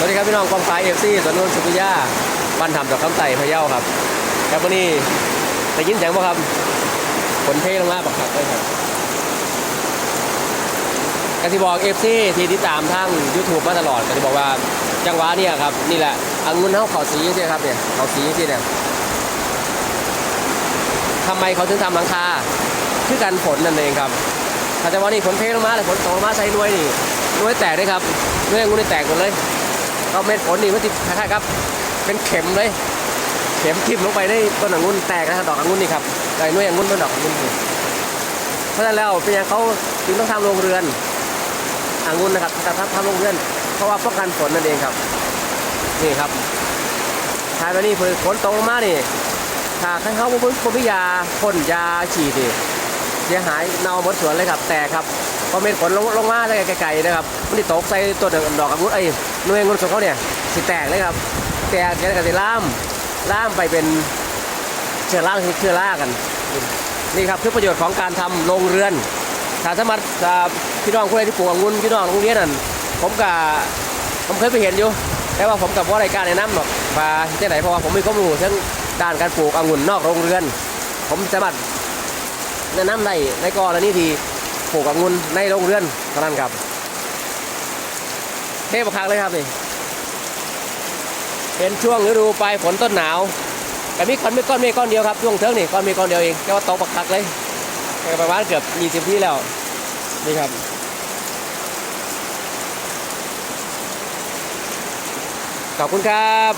สวัสดีครับพี่น้องกองฟ้าเอฟซีสวนนนสุริยาบ้านทำดอกคำไต่พะเยาครับครับวันนี้ได้ยินเสียงป่ะครับฝนเทลงมาบักครับเลยครับกสิบอกเอฟซีที่ติดตามทาง YouTube มาตลอดกสิบอกว่าจังหวะเนี่ยครับนี่แหละอังุนเท้าเขาสีใช่ครับเนี่ยเขาสีที่เนี่ยทำไมเขาถึงทำหลังคาคือกันฝนนั่นเองครับถ้าจะว่านี่ฝนเทลงมาเลยฝนตกลงมาใส่หน่วยนี่หน่วยแตกด้วยครับหน่วยองุ่นนี่แตกหมดเลย ก็เม็ดฝนนี่มันติดคล้ายครับ เป็นเข็มเลย เข็มทิ่มลงไปในต้นองุ่นแตกนะครับดอกองุ่นนี่ครับไอ้หน่ยองุ่นต้นดอกองุ่นเพราะฉะนั้นแล้วเป็นอย่างเขาจึงต้องทำโรงเรือนองุ่นนะครับแต่ถ้าทำโรงเรือน เพราะว่าป้องกันฝนนั่นเองครับ นี่ครับทายไปนี่ฝนตกลงมานี่ถ้าข้างเขาพุ่นพิยาพ่นยาฉีดนี่เสียหายเน่าหมดสวนเลยครับ แต่ครับ พอเม็ดฝนลงลงมาได้ไกลๆนะครับมันติตกใส่ตัวดอกองุ่นไอ้หน่วยองุ่นของเขาเนี่ยสิแตกเลยครับ แตกแกก็สิล่ามล่ามไปเป็นเชื้อราเชื้อรากันนี่ครับคือประโยชน์ของการทำโรงเรือนถ้าสามารถพี่น้องคนใดที่ปลูกองุ่นพี่น้องโรงเรียนนั่นผมกับผมเคยไปเห็นอยู่ แต่ว่าผมกับว่ารายการแนะนำหรอกว่าที่ไหนเพราะว่าผมมีข้อมูลเรื่องด้านการปลูกองุ่นนอกโรงเรือน ผมสามารถแนะนำได้ในกรณีที่ ปลูกองุ่นในโรงเรือนเท่านั้นครับเทปคักเลยครับนี่เป็นช่วงฤดูปลายฝนต้นหนาวแต่มีก้อนไม่ก้อนเมฆก้อนเดียวครับช่วงเทิงนี่ก้อนเมฆก้อนเดียวเองแต่ว่าตกปักคักเลยแประมาณเกือบ20ที่แล้วนี่ครับขอบคุณครับ